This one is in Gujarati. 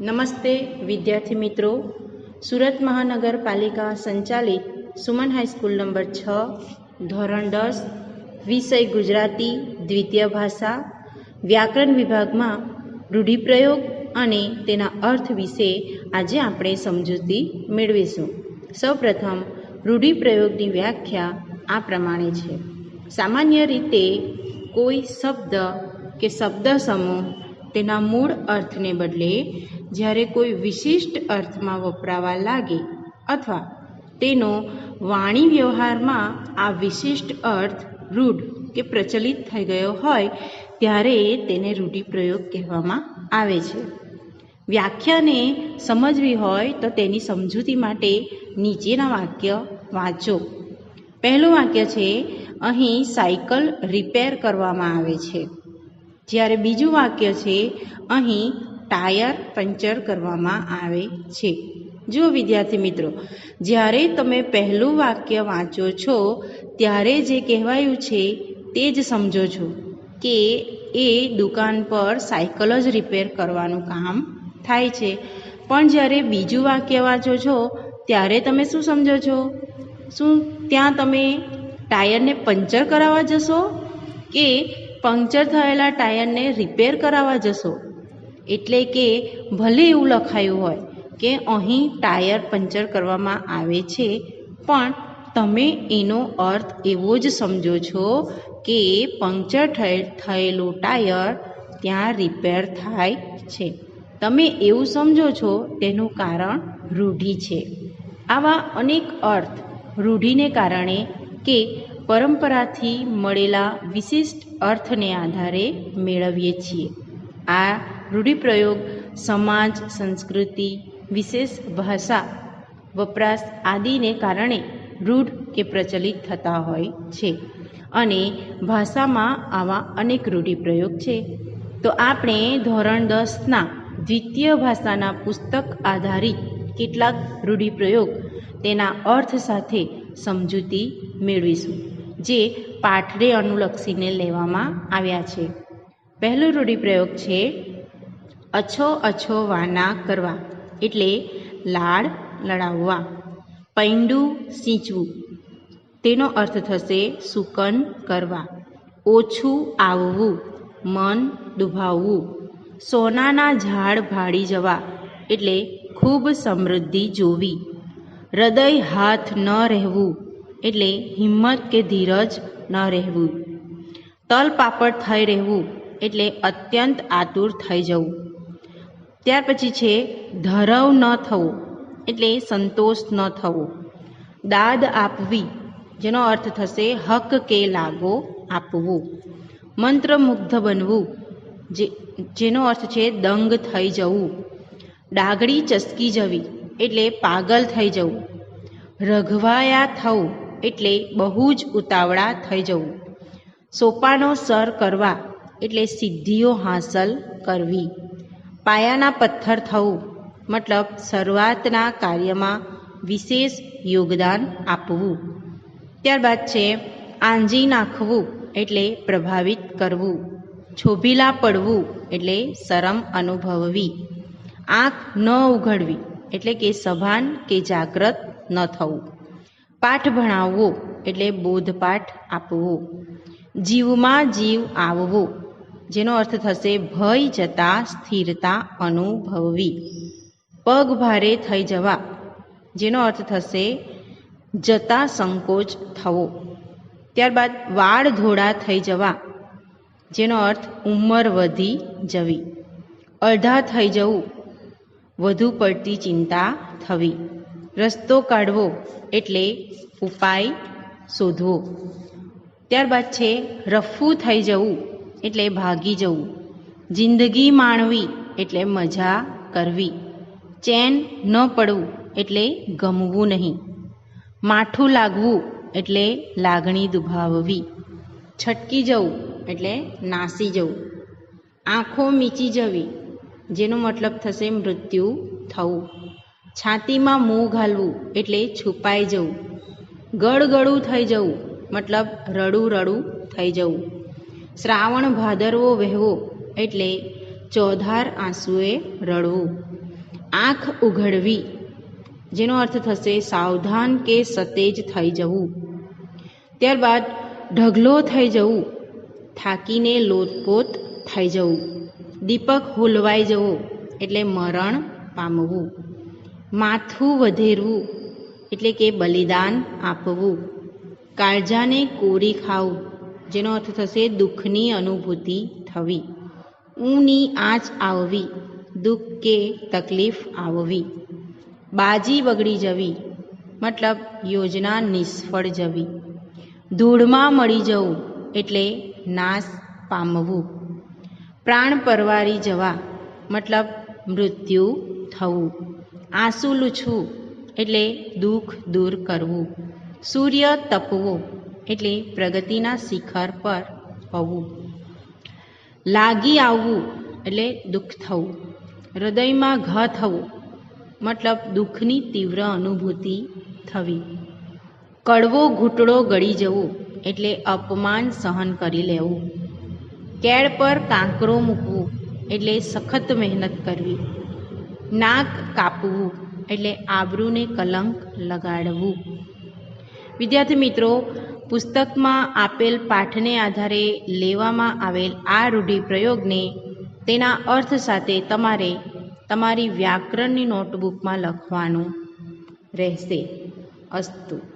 નમસ્તે, વિદ્યાર્થી મિત્રો. સુરત મહાનગરપાલિકા સંચાલિત સુમન હાઈસ્કૂલ નંબર છ, ધોરણ દસ, વિષય ગુજરાતી, દ્વિતીય ભાષા, વ્યાકરણ વિભાગમાં રૂઢિપ્રયોગ અને તેના અર્થ વિશે આજે આપણે સમજૂતી મેળવીશું. સૌપ્રથમ, રૂઢિપ્રયોગની વ્યાખ્યા આ પ્રમાણે છે. સામાન્ય રીતે, કોઈ શબ્દ કે શબ્દ સમૂહ તેના મૂળ અર્થને બદલે જ્યારે કોઈ વિશિષ્ટ અર્થમાં વપરાવા લાગે અથવા તેનો વાણી વ્યવહારમાં આ વિશિષ્ટ અર્થ રૂઢ કે પ્રચલિત થઈ ગયો હોય, ત્યારે તેને રૂઢિપ્રયોગ કહેવામાં આવે છે. વ્યાખ્યાને સમજવી હોય તો તેની સમજૂતી માટે નીચેના વાક્ય વાંચો. પહેલું વાક્ય છે, અહીં સાયકલ રિપેર કરવામાં આવે છે. જ્યારે બીજું વાક્ય છે, અહીં ટાયર પંચર કરવામાં આવે છે. જુઓ વિદ્યાર્થી મિત્રો, જ્યારે તમે પહેલું વાક્ય વાંચો છો, ત્યારે જે કહેવાયું છે તે જ સમજો છો કે એ દુકાન પર સાયકલ જ રિપેર કરવાનું કામ થાય છે. પણ જ્યારે બીજું વાક્ય વાંચો છો, ત્યારે તમે શું સમજો છો? શું ત્યાં તમે ટાયરને પંચર કરાવવા જશો કે પંક્ચર થયેલા ટાયરને રિપેર કરાવવા જશો? એટલે કે ભલે એવું લખાયું હોય કે અહીં ટાયર પંચર કરવામાં આવે છે, પણ તમે એનો અર્થ એવો જ સમજો છો કે પંક્ચર થયેલું ટાયર ત્યાં રિપેર થાય છે. તમે એવું સમજો છો તેનું કારણ રૂઢિ છે. આવા અનેક અર્થ રૂઢિને કારણે કે પરંપરાથી મળેલા વિશિષ્ટ અર્થને આધારે મેળવીએ છીએ. આ રૂઢિપ્રયોગ, સમાજ, સંસ્કૃતિ, વિશેષ ભાષા, વપરાશ આદિને કારણે રૂઢ કે પ્રચલિત થતા હોય છે. અને ભાષામાં આવા અનેક રૂઢિપ્રયોગ છે. તો આપણે ધોરણ દસના દ્વિતીય ભાષાના પુસ્તક આધારિત કેટલાક રૂઢિપ્રયોગ તેના અર્થ સાથે સમજૂતી મેળવીશું, જે પાઠને અનુલક્ષીને લેવામાં આવ્યા છે. પહેલો રૂઢિપ્રયોગ છે અછો અછો વાના કરવા, એટલે લાડ લડાવવા. પૈંડું સિંચવું. તેનો અર્થ થશે સુકન કરવા. ઓછું આવવું, મન દુભાવવું. સોનાના ઝાડ ભાડી જવા, એટલે ખૂબ સમૃદ્ધિ જોવી. હૃદય હાથ ન રહેવું, એટલે હિંમત કે ધીરજ ન રહેવું. તલપાપડ થઈ રહેવું, એટલે અત્યંત આતુર થઈ જવું. ત્યાર પછી છે, ધરવ ન થવું એટલે સંતોષ ન થવો. દાદ આપવી, જેનો અર્થ થશે, હક કે લાગો આપવું મંત્રમુગ્ધ બનવું, જે, જેનો અર્થ છે, દંગ થઈ જવું ડાગડી ચસકી જવી, એટલે પાગલ થઈ જવું. રઘવાયા થવું, એટલે બહુ જ ઉતાવળા થઈ જવું. સોપાનો સર કરવા, એટલે સિદ્ધિઓ હાંસલ કરવી. પાયાના પથ્થર થવું. મતલબ શરૂઆતના કાર્યમાં વિશેષ યોગદાન આપવું. ત્યારબાદ છે આંજી નાખવું એટલે પ્રભાવિત કરવું. છોભીલા પડવું એટલે શરમ અનુભવવી. આંખ ન ઉઘડવી એટલે કે સભાન કે જાગ્રત ન થવું. પાઠ ભણાવવો એટલે બોધપાઠ આપવો. જીવમાં જીવ આવવો જેનો અર્થ થશે ભય જતા સ્થિરતા અનુભવવી. પગ ભારે થઈ જવા, જેનો અર્થ થશે જતા સંકોચ થવો. ત્યારબાદ વાળ ધોળા થઈ જવા, જેનો અર્થ ઉંમર વધી જવી. અડધા થઈ જવું, વધુ પડતી ચિંતા થવી. રસ્તો કાઢવો એટલે ઉપાય શોધવો. ત્યારબાદ છે રફ્ફું થઈ જવું એટલે ભાગી જવું. જિંદગી માણવી એટલે મજા કરવી. ચેન ન પડવું એટલે ગમવું નહીં. માઠું લાગવું એટલે લાગણી દુભાવવી. છટકી જવું એટલે નાસી જવું. આંખો મીચી જવી, જેનો મતલબ થશે મૃત્યુ થવું. છાતીમાં મોં ઘાલવું એટલે છુપાઈ જવું. ગળગળું થઈ જવું, મતલબ રડું રડું થઈ જવું. શ્રાવણ ભાદરવો વહેવો એટલે ચોધાર આંસુએ રડવું. આંખ ઉઘડવી, જેનો અર્થ થશે સાવધાન કે સતેજ થઈ જવું. ત્યારબાદ ઢગલો થઈ જવું, થાકીને લોતપોત થઈ જવું. દીપક હોલવાઈ જવો એટલે મરણ પામવું. માથું વધેરવું એટલે કે બલિદાન આપવું. કાળજાને કોરી ખાવું જેનો અર્થ થશે દુઃખની અનુભૂતિ થવી. ઊની આંચ આવવી, દુઃખ કે તકલીફ આવવી. બાજી બગડી જવી, મતલબ યોજના નિષ્ફળ જવી. ધૂળમાં મળી જવું એટલે નાશ પામવું. પ્રાણ પરવારી જવા, મતલબ મૃત્યુ થવું. આંસુ લૂછવું એટલે દુઃખ દૂર કરવું. સૂર્ય તપવો એટલે પ્રગતિના શિખર પર હોવું. લાગી આવવું એટલે દુઃખ થવું. હૃદયમાં ઘ થવું મતલબ દુઃખની તીવ્ર અનુભૂતિ થવી. કડવો ઘૂંટડો ગળી જવો એટલે અપમાન સહન કરી લેવું. કેળ પર કાંકરો મૂકવું એટલે સખત મહેનત કરવી. નાક કાપવું એટલે આબરૂને કલંક લગાડવું. વિદ્યાર્થી મિત્રો પુસ્તકમાં આપેલ પાઠને આધારે લેવામાં આવેલ આ રૂઢિપ્રયોગને તેના અર્થ સાથે તમારે તમારી વ્યાકરણની નોટબુકમાં લખવાનું રહેશે. અસ્તુ.